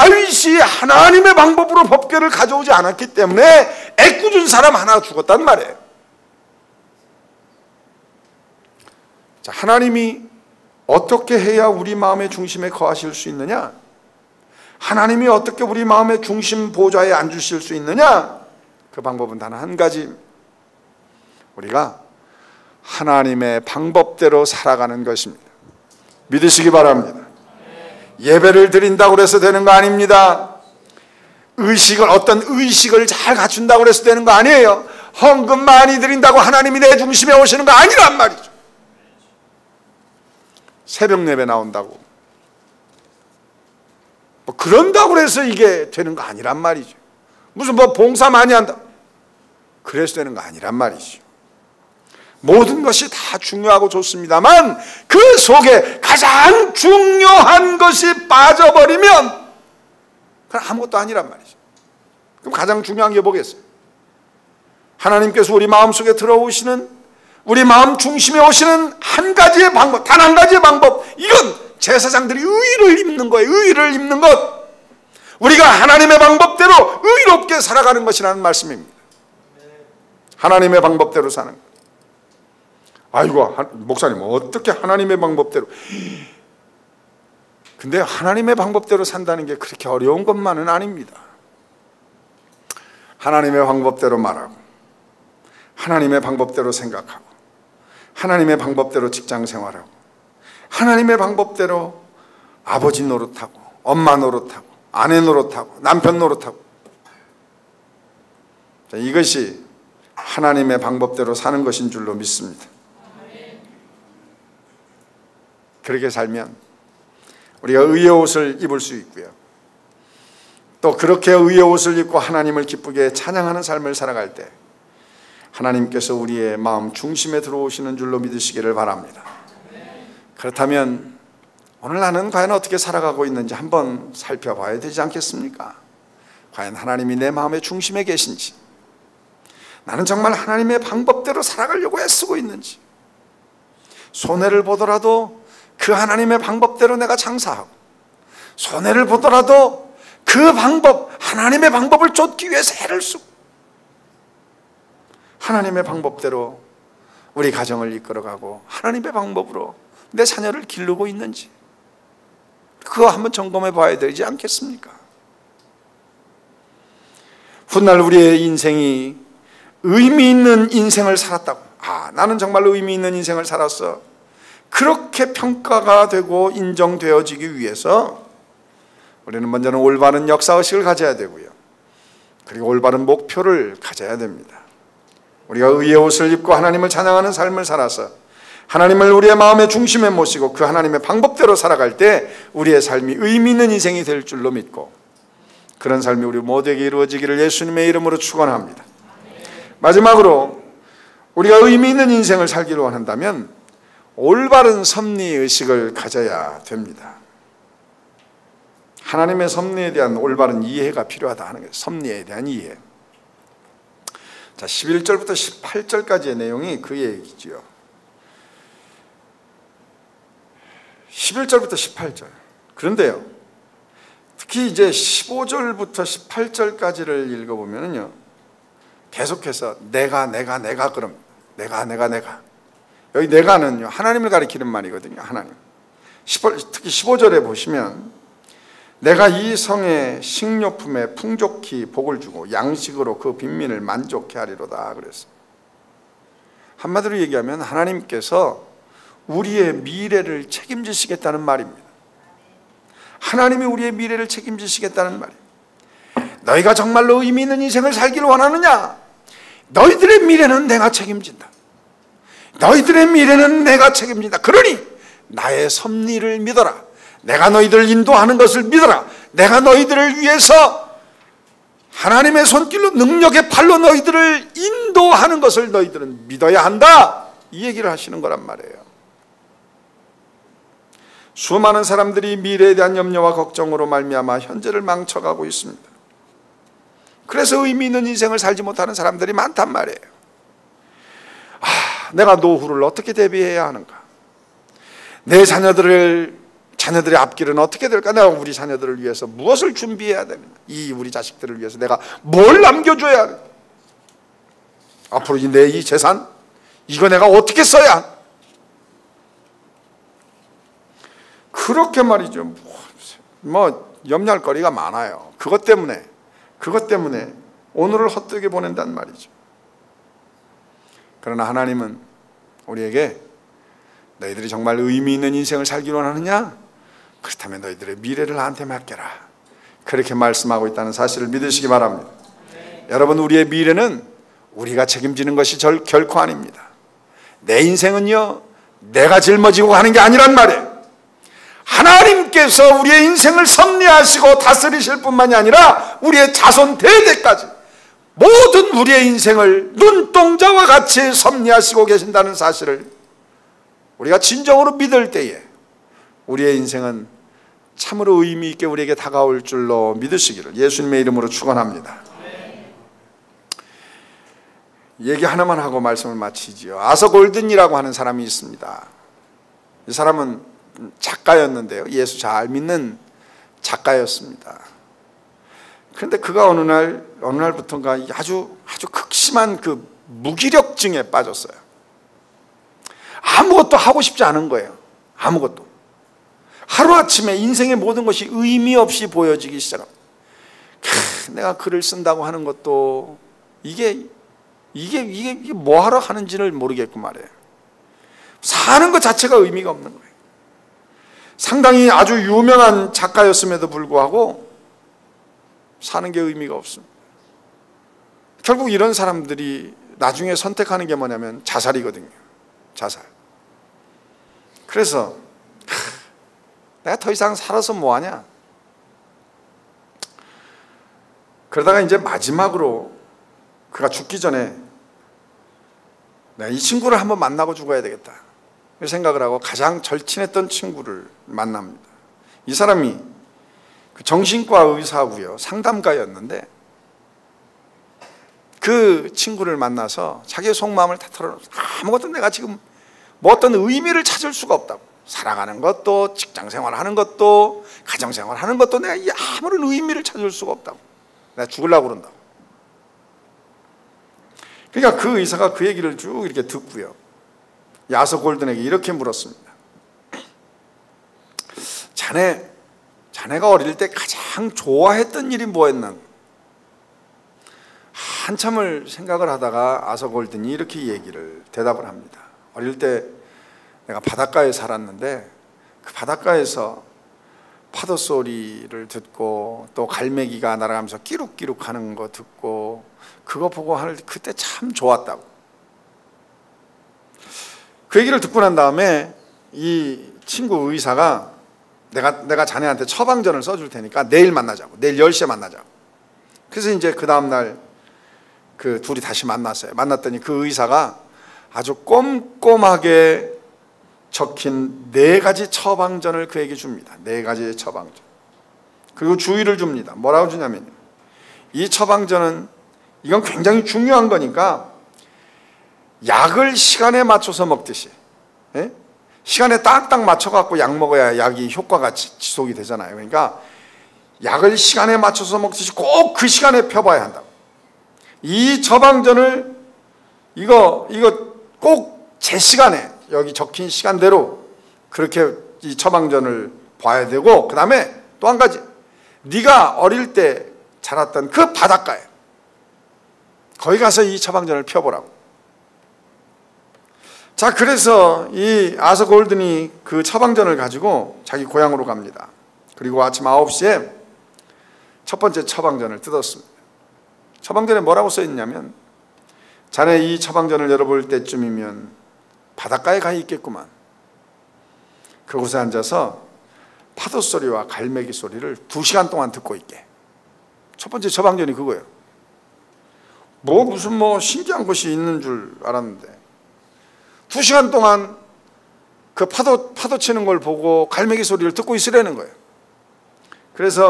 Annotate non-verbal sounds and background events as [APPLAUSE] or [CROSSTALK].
다윗이 하나님의 방법으로 법궤를 가져오지 않았기 때문에 애꿎은 사람 하나 죽었단 말이에요. 자, 하나님이 어떻게 해야 우리 마음의 중심에 거하실 수 있느냐? 하나님이 어떻게 우리 마음의 중심 보좌에 앉으실 수 있느냐? 그 방법은 단 한 가지. 우리가 하나님의 방법대로 살아가는 것입니다. 믿으시기 바랍니다. 예배를 드린다고 해서 되는 거 아닙니다. 의식을 어떤 의식을 잘 갖춘다고 해서 되는 거 아니에요. 헌금 많이 드린다고 하나님이 내 중심에 오시는 거 아니란 말이죠. 새벽 예배 나온다고 뭐 그런다고 해서 이게 되는 거 아니란 말이죠. 무슨 뭐 봉사 많이 한다. 그래서 되는 거 아니란 말이죠. 모든 것이 다 중요하고 좋습니다만 그 속에 가장 중요한 것이 빠져버리면 그건 아무것도 아니란 말이죠. 그럼 가장 중요한 게 뭐겠어요? 하나님께서 우리 마음속에 들어오시는 우리 마음 중심에 오시는 한 가지의 방법, 단 한 가지의 방법. 이건 제사장들이 의를 입는 거예요. 의를 입는 것. 우리가 하나님의 방법대로 의롭게 살아가는 것이라는 말씀입니다. 하나님의 방법대로 사는 것. 아이고, 목사님, 어떻게 하나님의 방법대로. 근데 하나님의 방법대로 산다는 게 그렇게 어려운 것만은 아닙니다. 하나님의 방법대로 말하고, 하나님의 방법대로 생각하고, 하나님의 방법대로 직장 생활하고, 하나님의 방법대로 아버지 노릇하고, 엄마 노릇하고, 아내 노릇하고, 남편 노릇하고. 이것이 하나님의 방법대로 사는 것인 줄로 믿습니다. 그렇게 살면 우리가 의의 옷을 입을 수 있고요. 또 그렇게 의의 옷을 입고 하나님을 기쁘게 찬양하는 삶을 살아갈 때 하나님께서 우리의 마음 중심에 들어오시는 줄로 믿으시기를 바랍니다. 그렇다면 오늘 나는 과연 어떻게 살아가고 있는지 한번 살펴봐야 되지 않겠습니까? 과연 하나님이 내 마음의 중심에 계신지 나는 정말 하나님의 방법대로 살아가려고 애쓰고 있는지 손해를 보더라도 그 하나님의 방법대로 내가 장사하고 손해를 보더라도 그 방법 하나님의 방법을 쫓기 위해서 애를 쓰고 하나님의 방법대로 우리 가정을 이끌어가고 하나님의 방법으로 내 자녀를 기르고 있는지 그거 한번 점검해 봐야 되지 않겠습니까? 훗날 우리의 인생이 의미 있는 인생을 살았다고. 아, 나는 정말 의미 있는 인생을 살았어. 그렇게 평가가 되고 인정되어지기 위해서 우리는 먼저는 올바른 역사의식을 가져야 되고요. 그리고 올바른 목표를 가져야 됩니다. 우리가 의의 옷을 입고 하나님을 찬양하는 삶을 살아서 하나님을 우리의 마음의 중심에 모시고 그 하나님의 방법대로 살아갈 때 우리의 삶이 의미 있는 인생이 될 줄로 믿고 그런 삶이 우리 모두에게 이루어지기를 예수님의 이름으로 축원합니다. 마지막으로 우리가 의미 있는 인생을 살기를 원한다면 올바른 섭리 의식을 가져야 됩니다. 하나님의 섭리에 대한 올바른 이해가 필요하다 하는 거예요. 섭리에 대한 이해. 자, 11절부터 18절까지의 내용이 그 얘기지요. 11절부터 18절. 그런데요. 특히 이제 15절부터 18절까지를 읽어보면요. 계속해서 내가, 내가, 내가 그럼 내가, 내가, 내가. 여기 내가는요. 하나님을 가리키는 말이거든요. 하나님. 15, 특히 15절에 보시면 내가 이 성의 식료품에 풍족히 복을 주고 양식으로 그 빈민을 만족해 하리로다 그랬어. 한마디로 얘기하면 하나님께서 우리의 미래를 책임지시겠다는 말입니다. 하나님이 우리의 미래를 책임지시겠다는 말이에요. 너희가 정말로 의미 있는 인생을 살기를 원하느냐? 너희들의 미래는 내가 책임진다. 너희들의 미래는 내가 책임진다. 그러니 나의 섭리를 믿어라. 내가 너희들을 인도하는 것을 믿어라. 내가 너희들을 위해서 하나님의 손길로 능력의 팔로 너희들을 인도하는 것을 너희들은 믿어야 한다. 이 얘기를 하시는 거란 말이에요. 수많은 사람들이 미래에 대한 염려와 걱정으로 말미암아 현재를 망쳐가고 있습니다. 그래서 의미 있는 인생을 살지 못하는 사람들이 많단 말이에요. 아, 내가 노후를 어떻게 대비해야 하는가? 내 자녀들을 자녀들의 앞길은 어떻게 될까? 내가 우리 자녀들을 위해서 무엇을 준비해야 됩니까? 이 우리 자식들을 위해서 내가 뭘 남겨줘야 돼? 앞으로 내 이 재산 이거 내가 어떻게 써야? 그렇게 말이죠. 뭐 염려할 거리가 많아요. 그것 때문에 그것 때문에 오늘을 헛되게 보낸단 말이죠. 그러나 하나님은 우리에게 너희들이 정말 의미 있는 인생을 살기 원하느냐? 그렇다면 너희들의 미래를 나한테 맡겨라. 그렇게 말씀하고 있다는 사실을 믿으시기 바랍니다. 네. 여러분, 우리의 미래는 우리가 책임지는 것이 절, 결코 아닙니다. 내 인생은요, 내가 짊어지고 가는 게 아니란 말이에요. 하나님께서 우리의 인생을 섭리하시고 다스리실 뿐만이 아니라 우리의 자손 대대까지 모든 우리의 인생을 눈동자와 같이 섭리하시고 계신다는 사실을 우리가 진정으로 믿을 때에 우리의 인생은 참으로 의미 있게 우리에게 다가올 줄로 믿으시기를 예수님의 이름으로 축원합니다. 얘기 하나만 하고 말씀을 마치지요. 아서 골든이라고 하는 사람이 있습니다. 이 사람은 작가였는데요. 예수 잘 믿는 작가였습니다. 그런데 그가 어느 날 어느 날부터인가 아주 아주 극심한 그 무기력증에 빠졌어요. 아무것도 하고 싶지 않은 거예요. 아무것도. 하루아침에 인생의 모든 것이 의미 없이 보여지기 시작합니다. 내가 글을 쓴다고 하는 것도 이게 이게 이게, 뭐 하러 하는지를 모르겠고 말이에요. 사는 것 자체가 의미가 없는 거예요. 상당히 아주 유명한 작가였음에도 불구하고 사는 게 의미가 없습니다. 결국 이런 사람들이 나중에 선택하는 게 뭐냐면 자살이거든요. 자살. 그래서 내가 더 이상 살아서 뭐하냐? 그러다가 이제 마지막으로 그가 죽기 전에 내가 이 친구를 한번 만나고 죽어야 되겠다. 생각을 하고 가장 절친했던 친구를 만납니다. 이 사람이 그 정신과 의사고요. 상담가였는데 그 친구를 만나서 자기의 속마음을 다 털어놓고 아무것도 내가 지금 뭐 어떤 의미를 찾을 수가 없다고. 살아가는 것도 직장 생활하는 것도 가정 생활하는 것도 내가 아무런 의미를 찾을 수가 없다고. 내가 죽으려고 그런다고. 그러니까 그 의사가 그 얘기를 쭉 이렇게 듣고요. 야서 골든에게 이렇게 물었습니다. [CLEARS THROAT] 자네, 자네가 어릴 때 가장 좋아했던 일이 뭐였나? 한참을 생각을 하다가 아서 골든이 이렇게 얘기를 대답을 합니다. 어릴 때 내가 바닷가에 살았는데 그 바닷가에서 파도 소리를 듣고 또 갈매기가 날아가면서 끼룩끼룩 하는 거 듣고 그거 보고 할 그때 참 좋았다고. 그 얘기를 듣고 난 다음에 이 친구 의사가 내가 내가 자네한테 처방전을 써줄 테니까 내일 만나자고. 내일 10시에 만나자고. 그래서 이제 그 다음 날 그 둘이 다시 만났어요. 만났더니 그 의사가 아주 꼼꼼하게 적힌 네 가지 처방전을 그에게 줍니다. 네 가지의 처방전. 그리고 주의를 줍니다. 뭐라고 주냐면요. 이 처방전은 이건 굉장히 중요한 거니까 약을 시간에 맞춰서 먹듯이 예? 시간에 딱딱 맞춰갖고 약 먹어야 약이 효과가 지속이 되잖아요. 그러니까 약을 시간에 맞춰서 먹듯이 꼭 그 시간에 펴봐야 한다. 이 처방전을 이거 이거 꼭 제 시간에 여기 적힌 시간대로 그렇게 이 처방전을 봐야 되고 그 다음에 또 한 가지 네가 어릴 때 자랐던 그 바닷가에 거기 가서 이 처방전을 펴보라고. 자, 그래서 이 아서 골든이 그 처방전을 가지고 자기 고향으로 갑니다. 그리고 아침 9시에 첫 번째 처방전을 뜯었습니다. 처방전에 뭐라고 써 있냐면 자네 이 처방전을 열어볼 때쯤이면 바닷가에 가 있겠구만. 그곳에 앉아서 파도 소리와 갈매기 소리를 두 시간 동안 듣고 있게. 첫 번째 처방전이 그거예요. 뭐 무슨 뭐 신기한 것이 있는 줄 알았는데 두 시간 동안 그 파도 파도 치는 걸 보고 갈매기 소리를 듣고 있으려는 거예요. 그래서